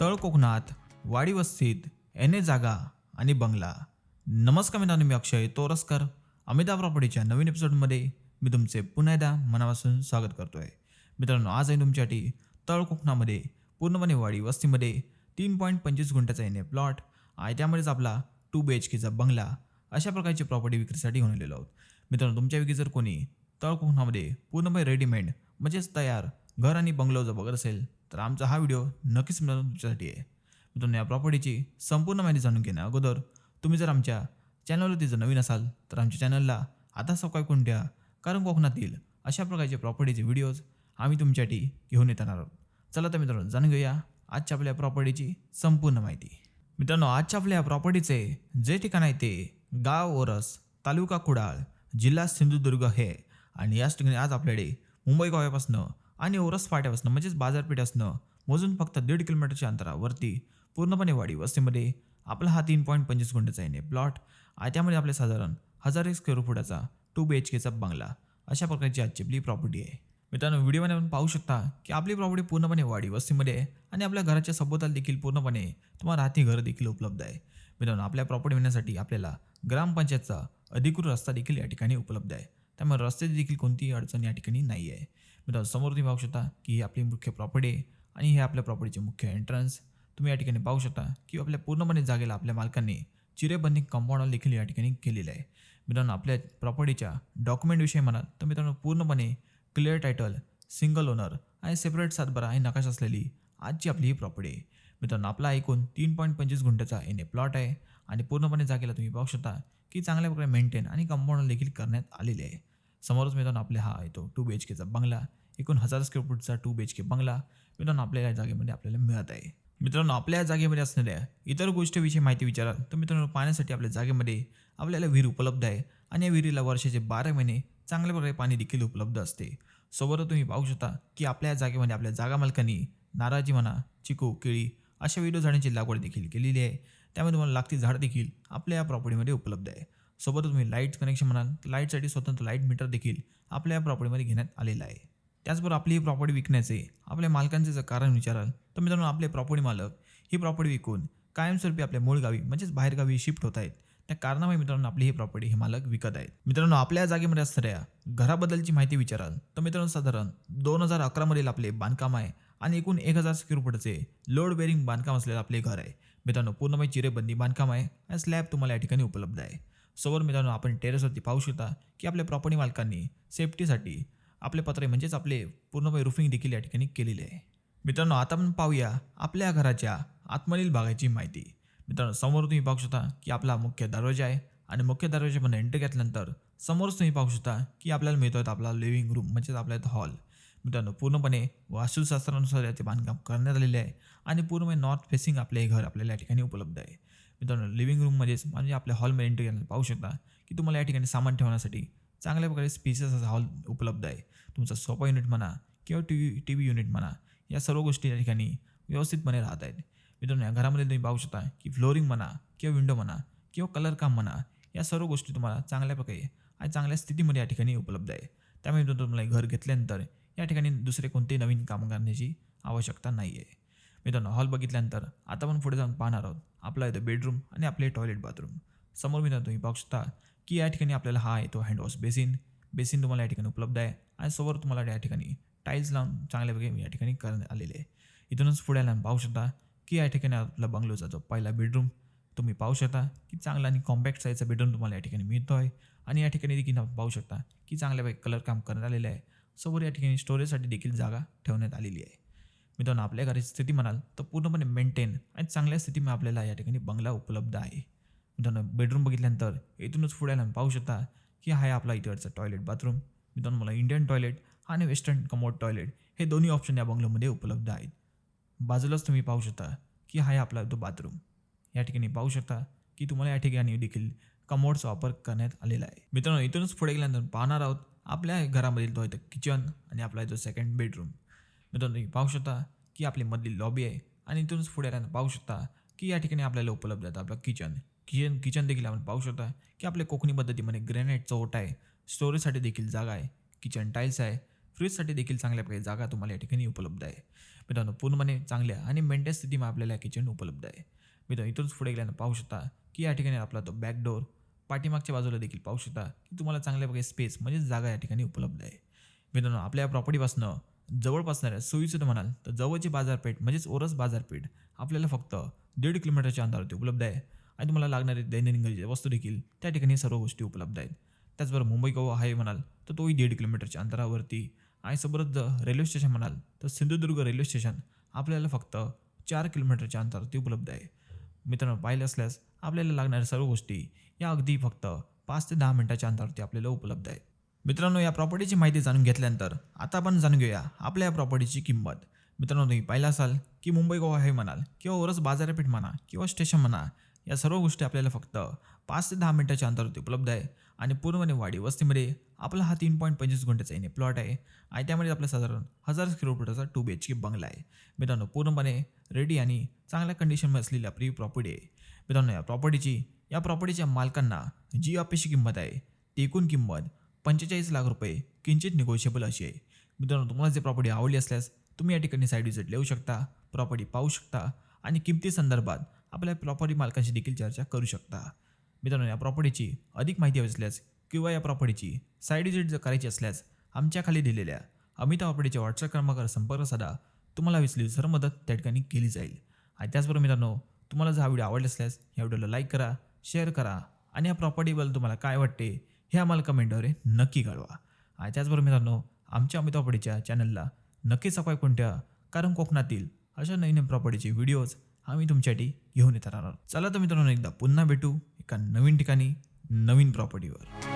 तळ कोकणात वाडी वस्तीत एन ए जागा आणि बंगला. नमस्कार मित्रांनो मी अक्षय तोरसकर. अमिता प्रॉपर्टीच्या नवीन एपिसोडमध्ये मी तुमचे पुन्हा एकदा मनापासून स्वागत करतो आहे मित्रांनो आज आहे तुमच्यासाठी तळ कोकणामध्ये पूर्णपणे वाडी वस्तीमध्ये तीन पॉईंट पंचवीस गुंठ्याचा एन ए प्लॉट आणि त्यामध्येच आपला टू बी एच केचा बंगला अशा प्रकारची प्रॉपर्टी विक्रीसाठी घेऊन आलेलो आहोत. मित्रांनो तुमच्यापैकी जर कोणी तळ कोकणामध्ये पूर्णपणे रेडीमेड म्हणजेच तयार घर आणि बंगलो जर बघत असेल तर आमचा हा व्हिडिओ नक्कीच मिळून तुमच्यासाठी आहे. मित्रांनो या प्रॉपर्टीची संपूर्ण माहिती जाणून घेण्या अगोदर तुम्ही जर आमच्या चॅनलवरती जर नवीन असाल तर आमच्या चॅनलला आता सबस्क्राईब करून द्या कारण कोकणातील अशा प्रकारचे प्रॉपर्टीचे व्हिडिओज आम्ही तुमच्यासाठी घेऊन येणार आहोत. चला तर मित्रांनो जाणून घेऊया आजच्या आपल्या प्रॉपर्टीची संपूर्ण माहिती. मित्रांनो आजच्या आपल्या प्रॉपर्टीचे जे ठिकाण आहे ते गाव ओरस तालुका कुडाळ जिल्हा सिंधुदुर्ग हे आणि याच ठिकाणी आज आपल्याकडे मुंबई गोव्यापासनं आणि ओरस फाट्यापासनं म्हणजेच बाजारपेठापासनं मोजून फक्त दीड किलोमीटरच्या अंतरावरती पूर्णपणे वाडी वस्तीमध्ये आपला हा तीन पॉईंट पंचवीस गुंठ्याचा येणे प्लॉट आणि त्यामध्ये आपले साधारण हजार एक स्क्वेअर फुटाचा टू बी एच केचा बंगला. अशा प्रकारची आजची आपली प्रॉपर्टी आहे. मित्रांनो व्हिडिओमध्ये आपण पाहू शकता की आपली प्रॉपर्टी पूर्णपणे वाडी वस्तीमध्ये आहे आणि आपल्या घराच्या सभोवताल देखील पूर्णपणे तुम्हाला राहती घर देखील उपलब्ध आहे. मित्रांनो आपल्या प्रॉपर्टी मिळण्यासाठी आपल्याला ग्रामपंचायतचा अधिकृत रस्ता देखील या ठिकाणी उपलब्ध आहे. त्यामुळे रस्त्याची देखील कोणतीही अडचण या ठिकाणी नाही आहे मित्रांनो समोर तुम्ही पाहू शकता की ही आपली मुख्य प्रॉपर्टी आहे आणि हे आपल्या प्रॉपर्टीचे मुख्य एंट्रन्स तुम्ही या ठिकाणी पाहू शकता की आपल्या पूर्णपणे जागेला आपल्या मालकांनी चिरेबंदी कंपाऊंड देखील या ठिकाणी केलेलं आहे. मित्रांनो आपल्या प्रॉपर्टीच्या डॉक्युमेंटविषयी म्हणाल तर मित्रांनो पूर्णपणे क्लिअर टायटल सिंगल ओनर आणि सेपरेट सातबारा आणि नकाश असलेली आजची आपली ही प्रॉपर्टी आहे. मित्रांनो आपला एकूण तीन पॉईंट पंचवीस गुंठ्याचा एन ए प्लॉट आहे आणि पूर्णपणे जागेला तुम्ही पाहू शकता की चांगल्या प्रकारे मेंटेन आणि कंपाऊंड देखील करण्यात आलेले आहे. समोरच मित्रांनो आपल्या हा येतो टू बी एच केचा बंगला. एकूण हजार स्क्वेअर फूटचा टू बी एच के बंगला मित्रांनो आपल्या या जागेमध्ये आपल्याला मिळत आहे. मित्रांनो आपल्या या जागेमध्ये असणाऱ्या इतर गोष्टीविषयी माहिती विचाराल तर मित्रांनो पाण्यासाठी आपल्या जागेमध्ये आपल्याला विहीर उपलब्ध आहे आणि या विहिरीला वर्षाचे बारा महिने चांगल्या प्रकारे पाणी देखील उपलब्ध असते. सोबतच तुम्ही पाहू शकता की आपल्या या जागेमध्ये आपल्या जागा मालकांनी नाराजी म्हणा चिकू केळी अशा विविध झाडांची लागवड देखील केलेली आहे. त्यामुळे तुम्हाला लागती झाड देखील आपल्या या प्रॉपर्टीमध्ये उपलब्ध आहे. सोबतच तुम्ही लाइट कनेक्शन म्हणाल. तर लाईटसाठी स्वतंत्र लाइट मीटर देखील आपल्या या प्रॉपर्टीमध्ये घेण्यात आलेलं आहे. त्याचबरोबर आपली ही प्रॉपर्टी विकण्याचे आपल्या मालकांचे जर कारण विचाराल तर मित्रांनो आपले प्रॉपर्टी मालक ही प्रॉपर्टी विकून कायमस्वरूपी आपल्या मूळ गावी म्हणजेच बाहेरगावी शिफ्ट होत आहेत. त्या कारणामुळे मित्रांनो आपली ही प्रॉपर्टी हे मालक विकत आहेत. मित्रांनो आपल्या जागेमध्ये असणाऱ्या घराबद्दलची माहिती विचाराल तर मित्रांनो साधारण दोन हजार अकरामधील आपले बांधकाम आहे आणि एकूण एक हजार स्क्वेअर फुटचे लोड बेरिंग बांधकाम असलेलं आपले घर आहे. मित्रांनो पूर्णपणे चिरेबंदी बांधकाम आहे आणि स्लॅब तुम्हाला या ठिकाणी उपलब्ध आहे. सोबत मित्रांनो आपण टेरेसवरती पाहू शकता की आपल्या प्रॉपर्टी मालकांनी सेफ्टीसाठी आपले पत्रे म्हणजेच आपले पूर्णपणे रुफिंग देखील या ठिकाणी केलेले आहे. मित्रांनो आता आपण पाहूया आपल्या घराच्या आतमधील भागाची माहिती. मित्रांनो समोर तुम्ही पाहू शकता की आपला मुख्य दरवाजा आहे आणि मुख्य दरवाजामध्ये एंट्री घेतल्यानंतर समोरच तुम्ही पाहू शकता की आपल्याला मिळतोय आपला लिव्हिंग रूम म्हणजेच आपल्या हॉल मित्रांनो पूर्णपणे वास्तुशास्त्रानुसार याचे बांधकाम करण्यात आलेले आहे आणि पूर्णपणे नॉर्थ फेसिंग आपले हे घर आपल्याला या ठिकाणी उपलब्ध आहे. मित्रांनो लिव्हिंग रूममध्येच म्हणजे आपल्या हॉलमध्ये एंट्री घ्यायला पाहू शकता की तुम्हाला या ठिकाणी सामान ठेवण्यासाठी चांगल्या प्रकारे स्पेसेस असा हॉल उपलब्ध आहे. तुमचा सोफा युनिट म्हणा किंवा T V T V unit म्हणा या सर्व गोष्टी या ठिकाणी व्यवस्थितपणे राहत आहेत. मित्रांनो या घरामध्ये तुम्ही पाहू शकता की फ्लोरिंग म्हणा किंवा विंडो म्हणा किंवा कलर काम म्हणा या सर्व गोष्टी तुम्हाला चांगल्या प्रकारे आणि चांगल्या स्थितीमध्ये या ठिकाणी उपलब्ध आहे. त्यामुळे मित्रांनो तुम्हाला घर घेतल्यानंतर या ठिकाणी दुसरे कोणतेही नवीन काम करण्याची आवश्यकता नाही आहे मित्रांनो हॉल बघितल्यानंतर आता आपण पुढे जाऊन पाहणार आहोत. आपला येतो बेडरूम आणि आपले टॉयलेट बाथरूम समोर मित्रांनो तुम्ही पाहू शकता की या ठिकाणी आपल्याला हा येतो हँडवॉश बेसिन बेसिन तुम्हाला या ठिकाणी उपलब्ध आहे आणि समोर तुम्हाला या ठिकाणी टाईल्स लावून चांगल्यापैकी या ठिकाणी करण्यात आलेले आहे. इथूनच पुढे आल्यानं पाहू शकता की या ठिकाणी आपला बंगलोचा जो पहिला बेडरूम तुम्ही पाहू शकता की चांगला आणि कॉम्पॅक्ट साईजचा बेडरूम तुम्हाला या ठिकाणी मिळतो आहे आणि या ठिकाणी देखील आपण पाहू शकता की चांगल्यापैकी कलर काम करण्यात आलेलं आहे. समोर या ठिकाणी स्टोरेजसाठी देखील जागा ठेवण्यात आलेली आहे. मित्रांनो आपल्या घराची स्थिती म्हणाल तर पूर्णपणे मेंटेन आणि चांगल्या स्थितीमध्ये आपल्याला या ठिकाणी बंगला उपलब्ध आहे. मित्रांनो बेडरूम बघितल्यानंतर इथूनच पुढे आल्यानं पाहू शकता की हा आहे आपला इकडचा टॉयलेट बाथरूम मित्रांनो मला इंडियन टॉयलेट आणि वेस्टर्न कमोड टॉयलेट हे दोन्ही ऑप्शन या बंगलोमध्ये उपलब्ध आहेत. बाजूलाच तुम्ही पाहू शकता की हा आहे आपला तो बाथरूम या ठिकाणी पाहू शकता की तुम्हाला या ठिकाणी देखील कमोडचा वापर करण्यात आलेला आहे. मित्रांनो इथूनच पुढे गेल्यानंतर पाहणार आहोत आपल्या घरामधील तो आहे किचन आणि आपला जो सेकंड बेडरूम मित्रांनो तुम्ही पाहू शकता की आपली मधली लॉबी आहे आणि इथूनच पुढे आल्यानंतर पाहू शकता की या ठिकाणी आपल्याला उपलब्ध आहे आपलं किचन किचन किचन देखील आपण पाहू शकता की आपल्या कोकणी पद्धतीमध्ये ग्रेनाईटचा ओटा आहे. स्टोरेजसाठी देखील जागा आहे. किचन टाईल्स आहे. फ्रीजसाठी देखील चांगल्या प्रकारे जागा तुम्हाला या ठिकाणी उपलब्ध आहे. मित्रांनो पूर्णपणे चांगल्या आणि मेंटेन स्थितीमध्ये आपल्याला किचन उपलब्ध आहे. मित्रांनो इथूनच पुढे गेल्यानं पाहू शकता की या ठिकाणी आपला तो बॅकडोर पाठीमागच्या बाजूला देखील पाहू शकता की तुम्हाला चांगल्या प्रकारे स्पेस म्हणजे जागा या ठिकाणी उपलब्ध आहे. मित्रांनो आपल्या प्रॉपर्टीपासनं जवळपास असणाऱ्या सोयीसुद्धा म्हणाल तर जवळची बाजारपेठ म्हणजेच ओरस बाजारपेठ आपल्याला फक्त दीड किलोमीटरच्या अंतरावरती उपलब्ध आहे. आणि तुम्हाला लागणारे दैनंदिन गरजेच्या वस्तू देखील त्या ठिकाणी सर्व गोष्टी उपलब्ध आहेत. त्याचबरोबर मुंबई गोवा हायवे म्हणाल तर तोही दीड किलोमीटरच्या अंतरावरती. आणि सोबतच जर रेल्वे स्टेशन म्हणाल तर सिंधुदुर्ग रेल्वे स्टेशन आपल्याला फक्त चार किलोमीटरच्या अंतरावरती उपलब्ध आहे. मित्रांनो पाहिलं असल्यास आपल्याला लागणाऱ्या सर्व गोष्टी या अगदी फक्त पाच ते दहा मिनटाच्या अंतरावरती आपल्याला उपलब्ध आहेत. मित्रांनो या प्रॉपर्टीची माहिती जाणून घेतल्यानंतर आता आपण जाणून घेऊया आपल्या या प्रॉपर्टीची किंमत. मित्रांनो तुम्ही पाहिलं असाल की मुंबई गोवा हे म्हणाल किंवा ओरस बाजारपेठ म्हणा किंवा स्टेशन म्हणा या सर्व गोष्टी आपल्याला फक्त पाच ते दहा मिनिटाच्या अंतरावरती उपलब्ध आहे आणि पूर्णपणे वाडी वस्तीमध्ये आपला हा तीन पॉईंट पंचवीस घंट्याचा येणे प्लॉट आहे आणि त्यामध्ये आपला साधारण हजार स्क्वेअर फुटाचा टू बी एच के बंगला आहे. मित्रांनो पूर्णपणे रेडी आणि चांगल्या कंडिशनमध्ये असलेली आपली प्रॉपर्टी आहे. मित्रांनो या प्रॉपर्टीची या प्रॉपर्टीच्या मालकांना जी अपेक्षित किंमत आहे ती एकूण किंमत पंचेचाळीस लाख रुपये किंचित निगोशिएबल अशी आहे. मित्रांनो तुम्हाला जे प्रॉपर्टी आवडली असल्यास तुम्ही या ठिकाणी साईड विजिट लिहू शकता प्रॉपर्टी पाहू शकता आणि किमती संदर्भात आपल्या प्रॉपर्टी मालकांशी देखील चर्चा करू शकता. मित्रांनो या प्रॉपर्टीची अधिक माहिती हवी असल्यास किंवा या प्रॉपर्टीची साईड विजिट जर करायची असल्यास आमच्या खाली दिलेल्या अमिता प्रॉपर्टीच्या व्हॉट्सअप क्रमांकावर संपर्क साधा. तुम्हाला विसली सर्व मदत त्या ठिकाणी केली जाईल. आणि त्याचबरोबर मित्रांनो तुम्हाला जर हा व्हिडिओ आवडला असल्यास या व्हिडिओला लाईक करा शेअर करा आणि या प्रॉपर्टीबद्दल तुम्हाला काय वाटते हे आम्हाला कमेंटद्वारे नक्की कळवा. आणि त्याचबरोबर मित्रांनो आमच्या अमिता चॅनलला नक्की सबस्क्राईब करून ठेवा. कारण कोकणातील अशा नवीन नवीन प्रॉपर्टीचे व्हिडिओज आम्ही तुमच्यासाठी घेऊन येत राहणार चला तर मित्रांनो एकदा पुन्हा भेटू एका नवीन ठिकाणी नवीन प्रॉपर्टीवर